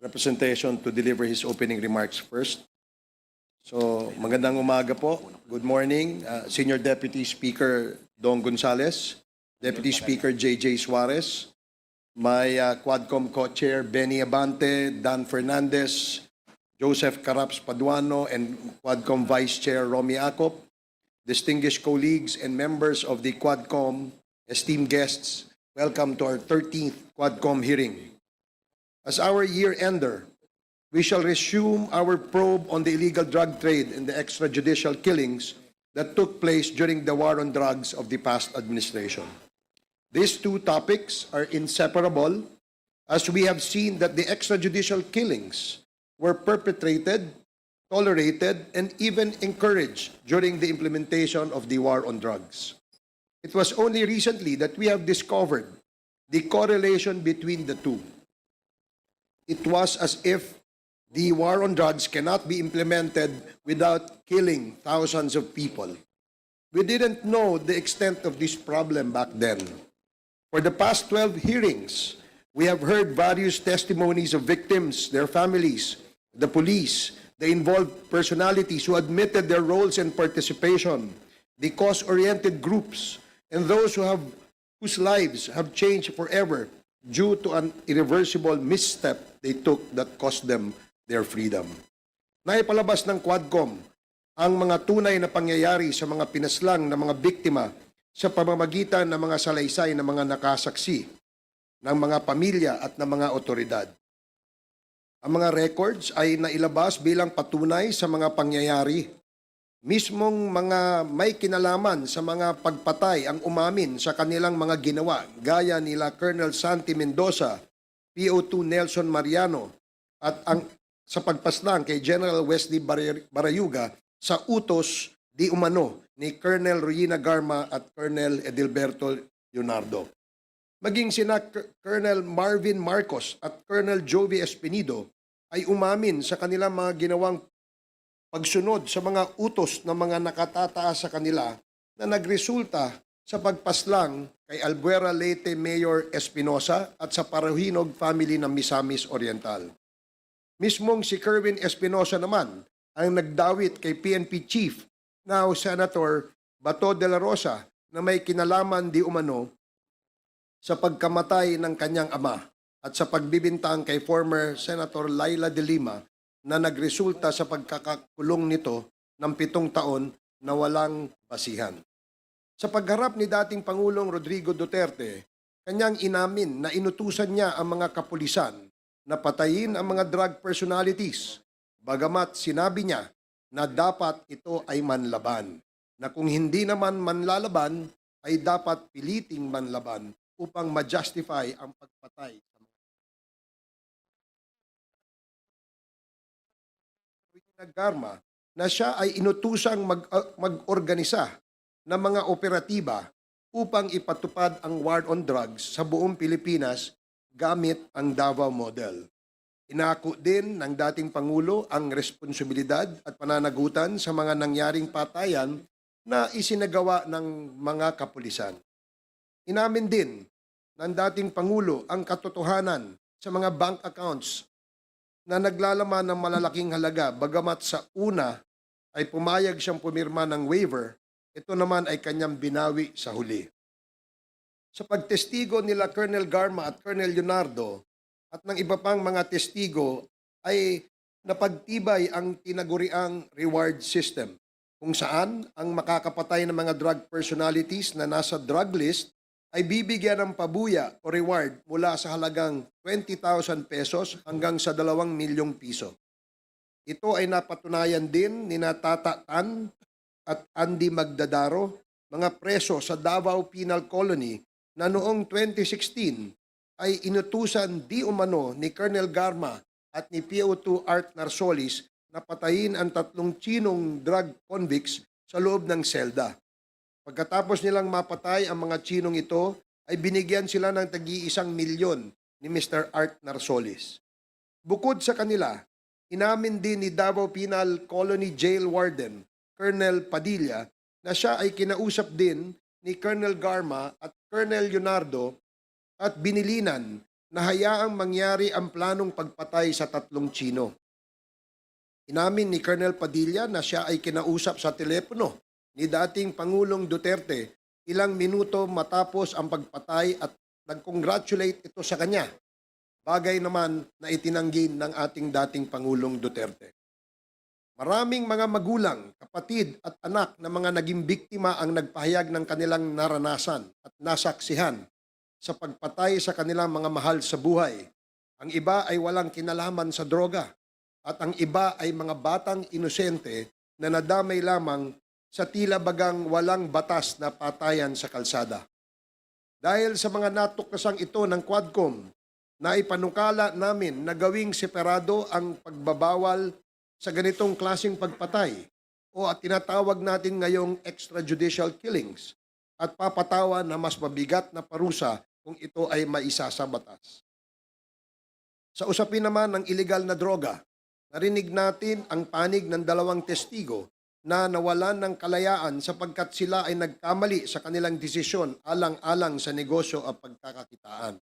representation to deliver his opening remarks first. So, magandang umaga po. Good morning, uh, Senior Deputy Speaker Dong Gonzales, Deputy Speaker JJ Suarez, my uh, Quadcom co-chair Benny Abante, Dan Fernandez, Joseph Caraps Paduano, and Quadcom Vice Chair Romy Acop, distinguished colleagues and members of the Quadcom, esteemed guests, welcome to our 13th Quadcom hearing. As our year-ender, we shall resume our probe on the illegal drug trade and the extrajudicial killings that took place during the war on drugs of the past administration. These two topics are inseparable as we have seen that the extrajudicial killings were perpetrated, tolerated, and even encouraged during the implementation of the war on drugs. It was only recently that we have discovered the correlation between the two. It was as if the war on drugs cannot be implemented without killing thousands of people. We didn't know the extent of this problem back then. For the past 12 hearings, we have heard various testimonies of victims, their families, the police, the involved personalities who admitted their roles and participation, the cause-oriented groups, and those who have whose lives have changed forever due to an irreversible misstep they took that cost them their freedom. Naipalabas ng Quadcom ang mga tunay na pangyayari sa mga pinaslang na mga biktima sa pamamagitan ng mga salaysay ng mga nakasaksi ng mga pamilya at ng mga otoridad. Ang mga records ay nailabas bilang patunay sa mga pangyayari. Mismong mga may kinalaman sa mga pagpatay ang umamin sa kanilang mga ginawa gaya nila Colonel Santi Mendoza, PO2 Nelson Mariano at ang sa pagpaslang kay General Wesley Bar- Barayuga sa utos di umano ni Colonel Ruina Garma at Colonel Edilberto Leonardo. Maging sina Colonel Marvin Marcos at Colonel Jovi Espinido ay umamin sa kanilang mga ginawang pagsunod sa mga utos ng mga nakatataas sa kanila na nagresulta sa pagpaslang kay Albuera Leyte Mayor Espinosa at sa Parahinog family ng Misamis Oriental. Mismong si Kerwin Espinosa naman ang nagdawit kay PNP Chief now Senator Bato de la Rosa na may kinalaman di umano sa pagkamatay ng kanyang ama at sa pagbibintang kay former Senator Laila de Lima na nagresulta sa pagkakakulong nito ng pitong taon na walang basihan. Sa pagharap ni dating Pangulong Rodrigo Duterte, kanyang inamin na inutusan niya ang mga kapulisan na patayin ang mga drug personalities, bagamat sinabi niya na dapat ito ay manlaban, na kung hindi naman manlalaban, ay dapat piliting manlaban upang ma-justify ang pagpatay sa mga Garma na siya ay inutusang mag, uh, mag-organisa ng mga operatiba upang ipatupad ang war on drugs sa buong Pilipinas gamit ang Davao model. Inako din ng dating Pangulo ang responsibilidad at pananagutan sa mga nangyaring patayan na isinagawa ng mga kapulisan. Inamin din ng dating Pangulo ang katotohanan sa mga bank accounts na naglalaman ng malalaking halaga bagamat sa una ay pumayag siyang pumirma ng waiver, ito naman ay kanyang binawi sa huli. Sa pagtestigo nila Colonel Garma at Colonel Leonardo at ng iba pang mga testigo ay napagtibay ang tinaguriang reward system kung saan ang makakapatay ng mga drug personalities na nasa drug list ay bibigyan ng pabuya o reward mula sa halagang 20,000 pesos hanggang sa 2 milyong piso. Ito ay napatunayan din ni Natata Tan at Andy Magdadaro, mga preso sa Davao Penal Colony na noong 2016 ay inutusan di umano ni Colonel Garma at ni PO2 Art Narsolis na patayin ang tatlong Chinong drug convicts sa loob ng selda. Pagkatapos nilang mapatay ang mga Chinong ito, ay binigyan sila ng tagi-isang milyon ni Mr. Art Narsolis. Bukod sa kanila, inamin din ni Davao Penal Colony Jail Warden, Colonel Padilla, na siya ay kinausap din ni Colonel Garma at Colonel Leonardo at binilinan na hayaang mangyari ang planong pagpatay sa tatlong Chino. Inamin ni Colonel Padilla na siya ay kinausap sa telepono ni dating Pangulong Duterte ilang minuto matapos ang pagpatay at nag-congratulate ito sa kanya. Bagay naman na itinanggi ng ating dating Pangulong Duterte. Maraming mga magulang, kapatid at anak na mga naging biktima ang nagpahayag ng kanilang naranasan at nasaksihan sa pagpatay sa kanilang mga mahal sa buhay. Ang iba ay walang kinalaman sa droga at ang iba ay mga batang inosente na nadamay lamang sa tila bagang walang batas na patayan sa kalsada. Dahil sa mga natuksang ito ng Quadcom, na ipanukala namin na gawing separado ang pagbabawal sa ganitong klasing pagpatay o at tinatawag natin ngayong extrajudicial killings at papatawa na mas mabigat na parusa kung ito ay maisa sa batas. Sa usapin naman ng ilegal na droga, narinig natin ang panig ng dalawang testigo na nawalan ng kalayaan sapagkat sila ay nagkamali sa kanilang desisyon alang-alang sa negosyo at pagkakakitaan.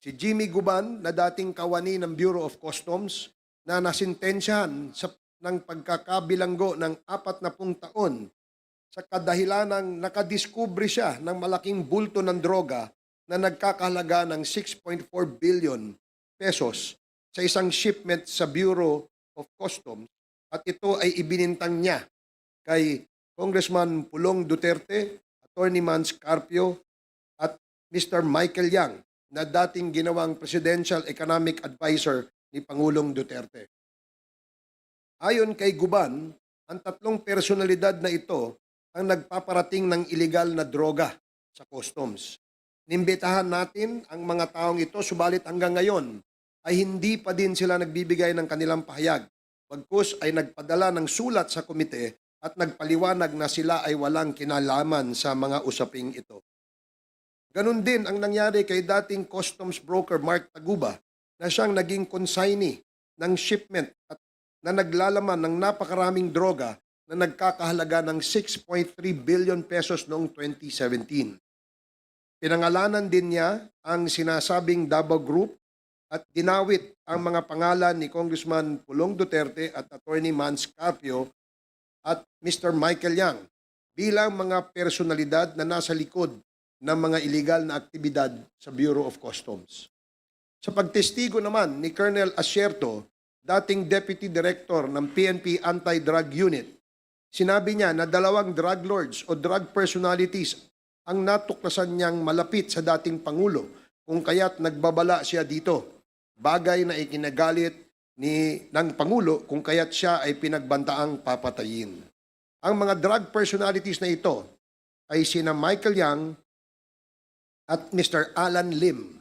Si Jimmy Guban na dating kawani ng Bureau of Customs na nasintensyahan sa ng pagkakabilanggo ng apat na pung taon sa kadahilan ng nakadiskubre siya ng malaking bulto ng droga na nagkakahalaga ng 6.4 billion pesos sa isang shipment sa Bureau of Customs at ito ay ibinintang niya kay Congressman Pulong Duterte, Attorney Mans Carpio at Mr. Michael Yang na dating ginawang Presidential Economic Advisor ni Pangulong Duterte. Ayon kay Guban, ang tatlong personalidad na ito ang nagpaparating ng ilegal na droga sa customs. Nimbitahan natin ang mga taong ito, subalit hanggang ngayon ay hindi pa din sila nagbibigay ng kanilang pahayag. Bagkus ay nagpadala ng sulat sa komite at nagpaliwanag na sila ay walang kinalaman sa mga usaping ito. Ganon din ang nangyari kay dating customs broker Mark Taguba na siyang naging consignee ng shipment at na naglalaman ng napakaraming droga na nagkakahalaga ng 6.3 billion pesos noong 2017. Pinangalanan din niya ang sinasabing Davao Group at dinawit ang mga pangalan ni Congressman Pulong Duterte at Attorney Mans Carpio at Mr. Michael Yang bilang mga personalidad na nasa likod ng mga illegal na aktibidad sa Bureau of Customs. Sa pagtestigo naman ni Colonel Asierto, dating Deputy Director ng PNP Anti-Drug Unit, sinabi niya na dalawang drug lords o drug personalities ang natuklasan niyang malapit sa dating Pangulo kung kaya't nagbabala siya dito. Bagay na ikinagalit ni ng Pangulo kung kaya't siya ay pinagbantaang papatayin. Ang mga drug personalities na ito ay sina Michael Yang at Mr. Alan Lim.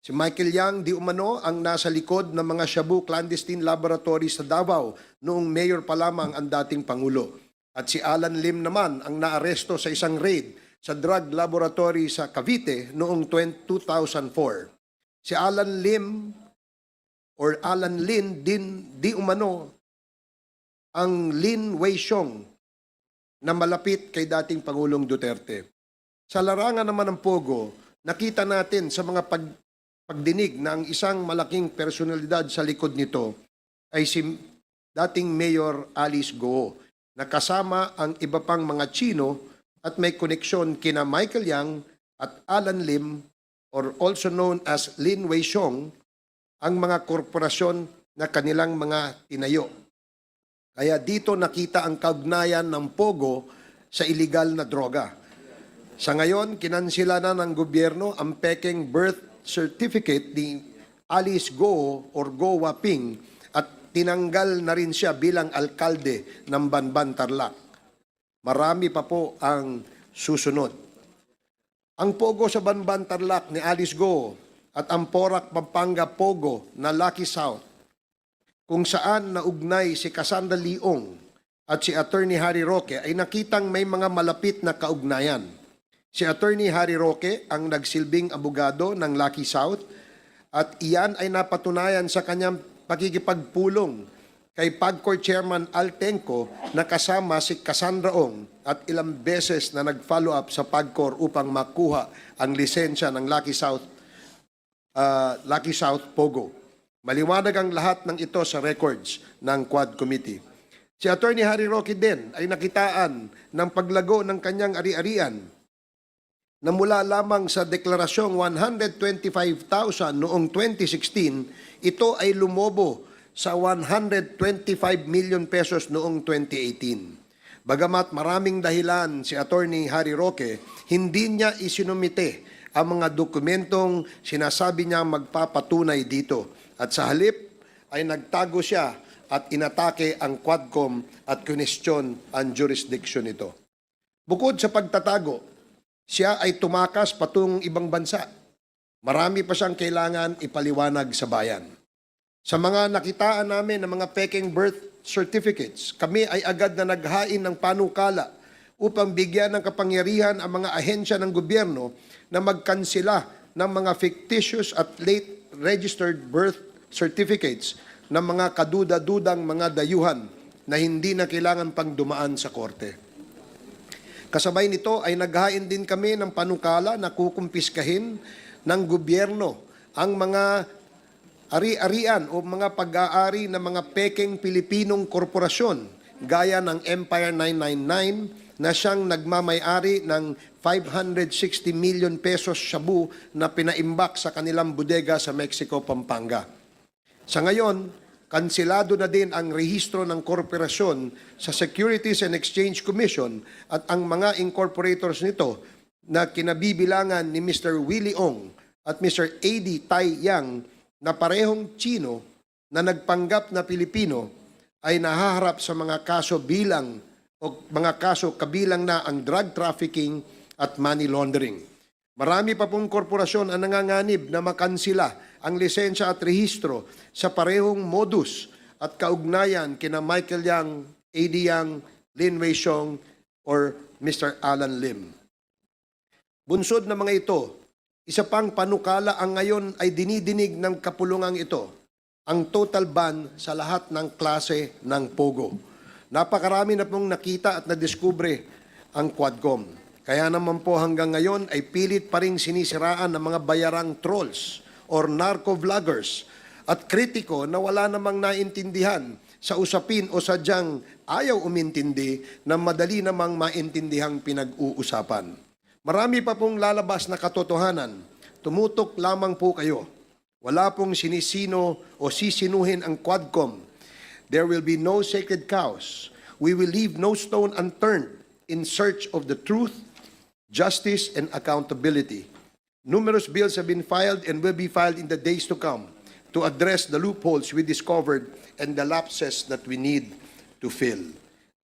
Si Michael Yang di umano ang nasa likod ng mga Shabu clandestine laboratory sa Davao noong mayor pa lamang ang dating Pangulo. At si Alan Lim naman ang naaresto sa isang raid sa drug laboratory sa Cavite noong 20- 2004. Si Alan Lim or Alan Lin din di umano ang Lin Weixiong na malapit kay dating Pangulong Duterte. Sa larangan naman ng Pogo, nakita natin sa mga pag, pagdinig na ang isang malaking personalidad sa likod nito ay si dating Mayor Alice Goo na kasama ang iba pang mga Chino at may koneksyon kina Michael Yang at Alan Lim or also known as Lin Weixiong ang mga korporasyon na kanilang mga tinayo. Kaya dito nakita ang kaugnayan ng Pogo sa illegal na droga. Sa ngayon, kinansila na ng gobyerno ang peking birth certificate ni Alice Go or Go Waping at tinanggal na rin siya bilang alkalde ng Banban Tarlac. Marami pa po ang susunod. Ang Pogo sa Banban Tarlac ni Alice Go at ang Porac Pampanga Pogo na Lucky South kung saan naugnay si Cassandra Leong at si Attorney Harry Roque ay nakitang may mga malapit na kaugnayan. Si Attorney Harry Roque ang nagsilbing abogado ng Lucky South at iyan ay napatunayan sa kanyang pakikipagpulong kay PAGCOR Chairman Al Tenco na kasama si Cassandra Ong at ilang beses na nag-follow up sa PAGCOR upang makuha ang lisensya ng Lucky South ah, Lucky South, Pogo. Maliwanag ang lahat ng ito sa records ng Quad Committee. Si Attorney Harry Roque din ay nakitaan ng paglago ng kanyang ari-arian na mula lamang sa deklarasyong 125,000 noong 2016, ito ay lumobo sa 125 million pesos noong 2018. Bagamat maraming dahilan si Attorney Harry Roque, hindi niya isinumite ang mga dokumentong sinasabi niya magpapatunay dito. At sa halip ay nagtago siya at inatake ang Quadcom at kunestyon ang jurisdiction nito. Bukod sa pagtatago, siya ay tumakas patungong ibang bansa. Marami pa siyang kailangan ipaliwanag sa bayan. Sa mga nakitaan namin ng mga peking birth certificates, kami ay agad na naghain ng panukala upang bigyan ng kapangyarihan ang mga ahensya ng gobyerno na magkansila ng mga fictitious at late registered birth certificates ng mga kaduda-dudang mga dayuhan na hindi na kailangan pang dumaan sa korte. Kasabay nito ay naghain din kami ng panukala na kukumpiskahin ng gobyerno ang mga ari-arian o mga pag-aari ng mga peking Pilipinong korporasyon gaya ng Empire 999 na siyang nagmamay-ari ng 560 million pesos shabu na pinaimbak sa kanilang bodega sa Mexico, Pampanga. Sa ngayon, kansilado na din ang rehistro ng korporasyon sa Securities and Exchange Commission at ang mga incorporators nito na kinabibilangan ni Mr. Willie Ong at Mr. A.D. Tai Yang na parehong Chino na nagpanggap na Pilipino ay nahaharap sa mga kaso bilang o mga kaso kabilang na ang drug trafficking at money laundering. Marami pa pong korporasyon ang nanganganib na makansila ang lisensya at rehistro sa parehong modus at kaugnayan kina Michael Yang, A.D. Yang, Lin Wei Xiong, or Mr. Alan Lim. Bunsod na mga ito, isa pang panukala ang ngayon ay dinidinig ng kapulungang ito, ang total ban sa lahat ng klase ng POGO. Napakarami na pong nakita at nadiskubre ang Quadcom. Kaya naman po hanggang ngayon ay pilit pa rin sinisiraan ng mga bayarang trolls or narco-vloggers at kritiko na wala namang naintindihan sa usapin o sadyang ayaw umintindi na madali namang maintindihang pinag-uusapan. Marami pa pong lalabas na katotohanan. Tumutok lamang po kayo. Wala pong sinisino o sisinuhin ang Quadcom. There will be no sacred cows. We will leave no stone unturned in search of the truth, justice, and accountability. Numerous bills have been filed and will be filed in the days to come to address the loopholes we discovered and the lapses that we need to fill.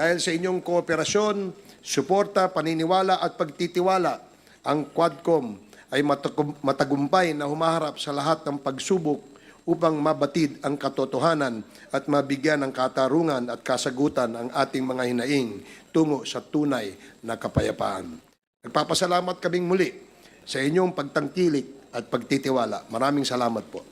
Dahil sa inyong kooperasyon, suporta, paniniwala at pagtitiwala, ang Quadcom ay matagum- matagumpay na humaharap sa lahat ng pagsubok upang mabatid ang katotohanan at mabigyan ng katarungan at kasagutan ang ating mga hinaing tungo sa tunay na kapayapaan. Nagpapasalamat kaming muli sa inyong pagtangkilik at pagtitiwala. Maraming salamat po.